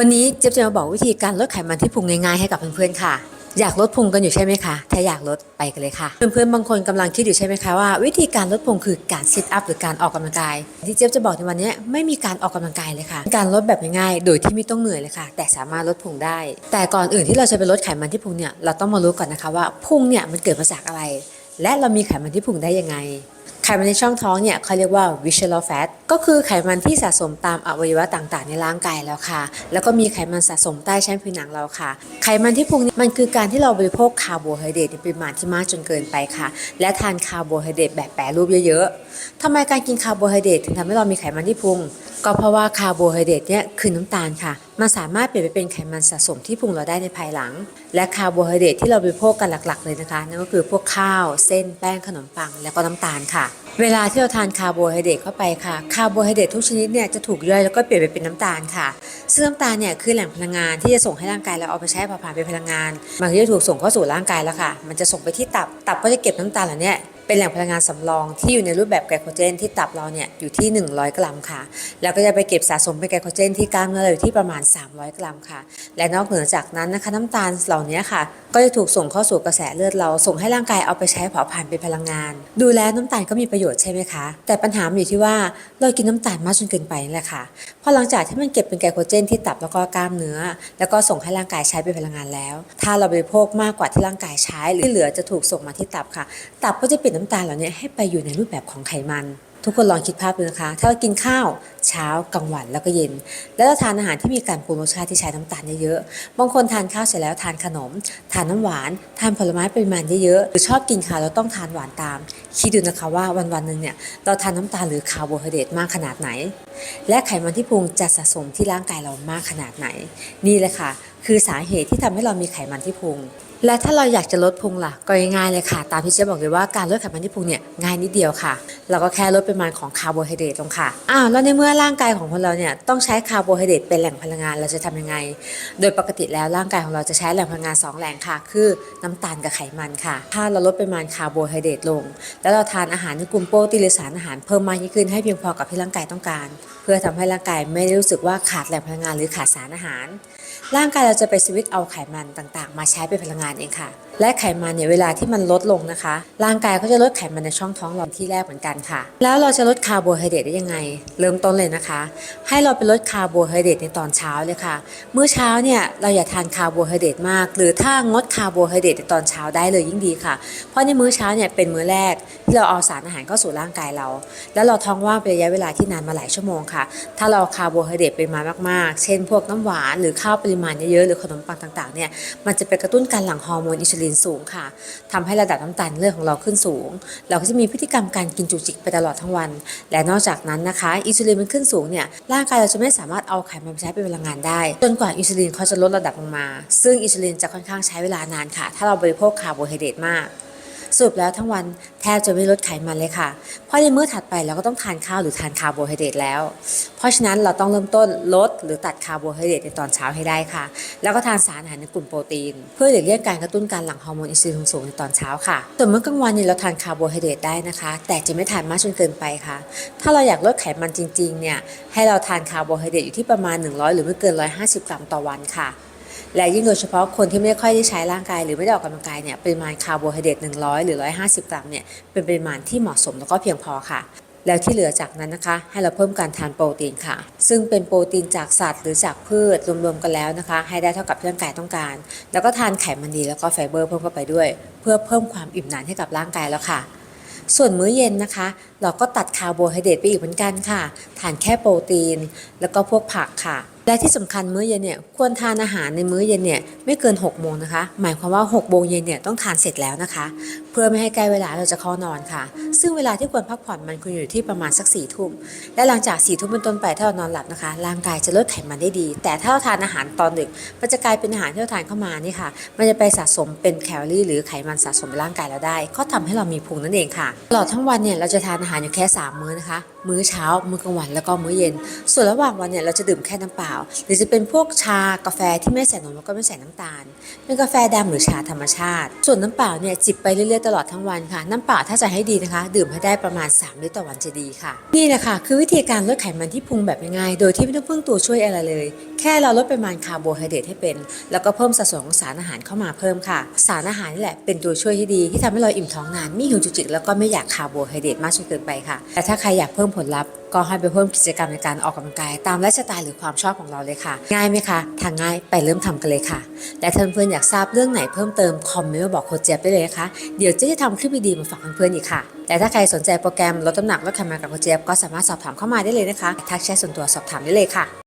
วันนี้เจ๊ยบจะมาบอกวิธีการลดไขมันที่พุงง่ายๆให้กับเพื่อนๆค่ะ อยากลดพุงกันอยู่ใช่ไหมคะถ้าอยากลดไปกันเลยค่ะ เพื่อนๆบางคนกำลังคิดอยู่ใช่ไหมคะว่าวิธีการลดพุงคือการซิทอัพหรือการออกกำลังกาย ที่เจ๊ยบจะบอกในวันนี้ไม่มีการออกกำลังกายเลยค่ะ การลดแบบง่ายๆโดยที่ไม่ต้องเหนื่อยเลยค่ะ แต่สามารถลดพุงได้ แต่ก่อนอื่นที่เราจะไปลดไขมันที่พุงเนี่ยเราต้องมารู้ก่อนนะคะว่าพุงเนี่ยมันเกิดมาจากอะไร และเรามีไขมันที่พุงได้ยังไง ไขมันในช่องท้องเนี่ยเขาเรียกว่า visceral fat ก็คือไขมันที่สะสมตามอวัยวะต่างๆ ในร่างกายแล้วค่ะ แล้วก็มีไขมันสะสมใต้ชั้นผิวหนังเราค่ะ ไขมันที่พุงนี่มันคือการที่เราบริโภคคาร์โบไฮเดรตในปริมาณที่มากจนเกินไปค่ะ และทานคาร์โบไฮเดรตแบบแปรรูปเยอะๆทำไมการกินคาร์โบไฮเดรตถึงทำให้เรามีไขมันที่พุง ก็เพราะว่าคาร์โบไฮเดรตเนี่ยคือน้ำตาลค่ะ มันสามารถเปลี่ยนไปเป็นไขมันสะสมที่พุงเราได้ในภายหลัง และคาร์โบไฮเดรตที่เราบริโภคกันหลักๆ เลยนะคะ นั่นก็คือพวกข้าว เส้น แป้ง ขนมปัง แล้วก็น้ำตาลค่ะ เวลาที่เราทานคาร์โบไฮเดรตเข้าไปค่ะ คาร์โบไฮเดรตทุกชนิดเนี่ยจะถูกย่อยแล้วก็เปลี่ยนไปเป็นน้ำตาลค่ะ ซึ่งน้ำตาลเนี่ยคือแหล่งพลังงานที่จะส่งให้ร่างกายเราเอาไปใช้ผาผลาญเป็นพลังงาน มันก็จะถูกส่งเข้าสู่ร่างกายแล้วค่ะ มันจะส่งไปที่ตับ ตับก็จะเก็บน้ำตาลเหล่านี้ เป็นแหล่งพลังงานสำรองที่อยู่ในรูปแบบไกลโคเจนที่ตับเราเนี่ยอยู่ที่ 100 กรัมค่ะ แล้วก็จะไปเก็บสะสมเป็นไกลโคเจนที่กล้ามเนื้อเราอยู่ที่ประมาณ 300 กรัมค่ะ และนอกเหนือจากนั้นนะคะน้ำตาลเหล่านี้ค่ะ ก็จะถูกส่งเข้าสู่กระแสเลือดเราส่งให้ร่างกายเอาไปใช้เผาผลาญเป็นพลังงาน ดูแลน้ำตาลก็มีประโยชน์ใช่ไหมคะ แต่ปัญหาอยู่ที่ว่าเรากินน้ำตาลมากจนเกินไปนั่แหละค่ะพอหลังจากที่มันเก็บเป็นไกลโคเจนที่ตับแล้วก็กล้ามเนื้อ แล้วก็ส่งให้ร่างกายใช้เป็นพลังงานแล้ว ถ้าเราบริโภคมากกว่าที่ร่างกายใช้หรือที่เหลือจะถูกส่งมาที่ตับค่ะ ตับก็จะเปลี่ยนน้ำตาลเหล่านี้ให้ไปอยู่ในรูปแบบของไขมัน ทุกคนลองคิดภาพดูนะคะ ถ้าเรากินข้าวเช้ากลางวันแล้วก็เย็น แล้วเราทานอาหารที่มีการปรุงรสชาติที่ใช้น้ำตาลเยอะๆบางคนทานข้าวเสร็จแล้วทานขนม ทานน้ำหวาน ทานผลไม้ปริมาณเยอะๆหรือชอบกินข้าวแล้วต้องทานหวานตาม คิดดูนะคะว่าวันๆหนึ่งเนี่ยเราทานน้ำตาลหรือคาร์โบไฮเดรตมากขนาดไหน และไขมันที่พุงจะสะสมที่ร่างกายเรามากขนาดไหน นี่แหละค่ะ คือสาเหตุที่ทำให้เรามีไขมันที่พุง และถ้าเราอยากจะลดพุงล่ะ ก็ง่ายเลยค่ะ ตามที่เจ๊บอกเลยว่าการลดไขมันที่พุงเนี่ยง่ายนิดเดียวค่ะ เราก็แค่ลดปริมาณของคาร์โบไฮเดรตลงค่ะ อ้าวแล้วในเมื่อร่างกายของคนเราเนี่ยต้องใช้คาร์โบไฮเดรตเป็นแหล่งพลังงานเราจะทำยังไง โดยปกติแล้วร่างกายของเราจะใช้แหล่งพลังงาน 2 แหล่งค่ะ คือน้ำตาลกับไขมันค่ะ ถ้าเราลดปริมาณคาร์โบไฮเดรตลง แล้วเราทานอาหารในกลุ่มโปรตีนหรือสารอาหารเพิ่มมากยิ่งขึ้นให้เพียงพอกับที่ร่างกายต้องการ เพื่อทำให้ร่างกายไม่ได้รู้สึกว่าขาดแหล่งพลังงานหรือขาดสารอาหาร ร่างกายเราจะไปสวิตช์เอาไขมันต่างๆ มาใช้เป็นพลังงานเองค่ะ และไขมันเนี่ยเวลาที่มันลดลงนะคะ ร่างกายก็จะลดไขมันในช่องท้องเราที่แรกเหมือนกันค่ะ แล้วเราจะลดคาร์โบไฮเดรตได้ยังไง เริ่มต้นเลยนะคะ ให้เราไปลดคาร์โบไฮเดรตในตอนเช้าเลยค่ะเมื่อเช้าเนี่ยเราอย่าทานคาร์โบไฮเดรตมาก หรือถ้างดคาร์โบไฮเดรตในตอนเช้าได้เลยยิ่งดีค่ะ เพราะในมื้อเช้าเนี่ยเป็นมื้อแรกที่เราเอาสารอาหารเข้าสู่ร่างกายเรา แล้วเราท้องว่างเป็นระยะเวลาที่นานมาหลายชั่วโมงค่ะ ถ้าเราคาร์โบไฮเดรตปริมาณมากๆ เช่น พวกน้ำหวานหรือข้าวปริมาณเยอะๆหรือขนมปังต่างๆเนี่ยมันจะไปกระตุ้นการหลั่งฮอร์โมนอินซูลินสูงค่ะทำให้ระดับน้ำตาลเลือดของเราขึ้นสูง เราก็จะมีพฤติกรรมการกินจุกจิกไปตลอดทั้งวัน และนอกจากนั้นนะคะ อินซูลินมันขึ้นสูงเนี่ยร่างกายเราจะไม่สามารถเอาไขมันไปใช้เป็นพลังงานได้ จนกว่าอินซูลินเขาจะลดระดับลงมา ซึ่งอินซูลินจะค่อนข้างใช้เวลานานค่ะ ถ้าเราบริโภคคาร์โบไฮเดรตมาก สรุปแล้วทั้งวันแทบจะไม่ลดไขมันเลยค่ะ เพราะในมื้อถัดไปเราก็ต้องทานข้าวหรือทานคาร์โบไฮเดรตแล้ว เพราะฉะนั้นเราต้องเริ่มต้นลดหรือตัดคาร์โบไฮเดรตในตอนเช้าให้ได้ค่ะ แล้วก็ทานสารอาหารในกลุ่มโปรตีน เพื่อหลีกเลี่ยงการกระตุ้นการหลั่งฮอร์โมนอินซูลินสูงในตอนเช้าค่ะส่วนมื้อกลางวันเนี่ยเราทานคาร์โบไฮเดรตได้นะคะ แต่จะไม่ทานมากจนเกินไปค่ะ ถ้าเราอยากลดไขมันจริงๆเนี่ยให้เราทานคาร์โบไฮเดรตอยู่ที่ประมาณ 100 หรือไม่เกิน 150 กรัมต่อวันค่ะ และยิ่งโดยเฉพาะคนที่ไม่ค่อยได้ใช้ร่างกายหรือไม่ได้ออกกำลังกายเนี่ยปริมาณคาร์โบไฮเดรต100 หรือ 150 กรัมเนี่ยเป็นปริมาณที่เหมาะสมแล้วก็เพียงพอค่ะ แล้วที่เหลือจากนั้นนะคะ ให้เราเพิ่มการทานโปรตีนค่ะ ซึ่งเป็นโปรตีนจากสัตว์หรือจากพืชรวมๆกันแล้วนะคะ ให้ได้เท่ากับที่ร่างกายต้องการ แล้วก็ทานไขมันดีแล้วก็ไฟเบอร์เพิ่มเข้าไปด้วย เพื่อเพิ่มความอิ่มนานให้กับร่างกายแล้วค่ะส่วนมื้อเย็นนะคะ เราก็ตัดคาร์โบไฮเดรตไปอีกเหมือนกันค่ะ ทานแค่โปรตีน แล้วก็พวกผักค่ะ และที่สำคัญมื้อเย็นเนี่ยควรทานอาหารในมื้อเย็นเนี่ยไม่เกิน6โมงนะคะ หมายความว่า6โมงเย็นเนี่ยต้องทานเสร็จแล้วนะคะ พื่อไม่ให้ใกล้เวลาเราจะเข้านอนค่ะ ซึ่งเวลาที่ควรพักผ่อนมันควรอยู่ที่ประมาณสัก4ี่ทุ่มและหลังจาก4ี่ทุ่มเป็นต้นไปถ้าเรานอนหลับนะคะ ร่างกายจะลดไขมันได้ดี แต่ถ้าเราทานอาหารตอนดึกมันจะกลายเป็นอาหารที่เราทานเข้ามานี่ค่ะ มันจะไปสะสมเป็นแคลอรี่หรือไขมันสะสมในร่างกายเราได้ ก็ทำให้เรามีพุงนั่นเองค่ะตลอดทั้งวันเนี่ยเราจะทานอาหารอยู่แค่ 3 มื้อนะคะ มื้อเช้า มื้อกลางวันแล้วก็มื้อเย็น ส่วนระหว่างวันเนี่ยเราจะดื่มแค่น้ำเปล่า หรือจะเป็นพวกชากาแฟที่ไม่ใส่นมแล้วก็ไม่ใส่น้ำตาล เป็นกาแฟดำหรือชาธรรมชาติ ส่วนน้ำเปล่าเนี่ยจิบไปเรื่อยๆตลอดทั้งวันค่ะ น้ำเปล่าถ้าจะให้ดีนะคะ ดื่มให้ได้ประมาณ 3 ลิตรต่อวันจะดีค่ะ นี่แหละค่ะ คือวิธีการลดไขมันที่พุงแบบง่ายๆ โดยที่ไม่ต้องพึ่งตัวช่วยอะไรเลย แค่เราลดปริมาณคาร์โบไฮเดรตให้เป็น แล้วก็เพิ่มสัดส่วนของสารอาหารเข้ามาเพิ่มค่ะ สารอาหารนี่แหละเป็นตัวช่วยที่ดีที่ทำให้เราอิ่มท้องนานไม่หิวจุกจิกแล้วก็ไม่อยากคาร์โบไฮเดรตมากจนเกินไปค่ะ แต่ถ้าใครอยากเพิ่มผลลัพธ์ก็ให้ไปเพิ่มกิจกรรมในการออกกำลังกาย ตามไลฟ์สไตล์หรือความชอบของเราเลยค่ะ ง่ายไหมคะ ทางง่ายไปเริ่มทำกันเลยค่ะ และถ้าเพื่อนๆอยากทราบเรื่องไหนเพิ่มเติมคอมเมนต์มาบอกโคเจี๊ยบได้เลยนะคะ เดี๋ยวเจะจะทำคลิปดีๆมาฝากเพื่อนๆอีกค่ะ แต่ถ้าใครสนใจโปรแกรมลดน้ำหนักลดไขมันกับโคเจี๊ยบก็สามารถสอบถามเข้ามาได้เลยนะคะทักแชทส่วนตัวสอบถามได้เลยค่ะ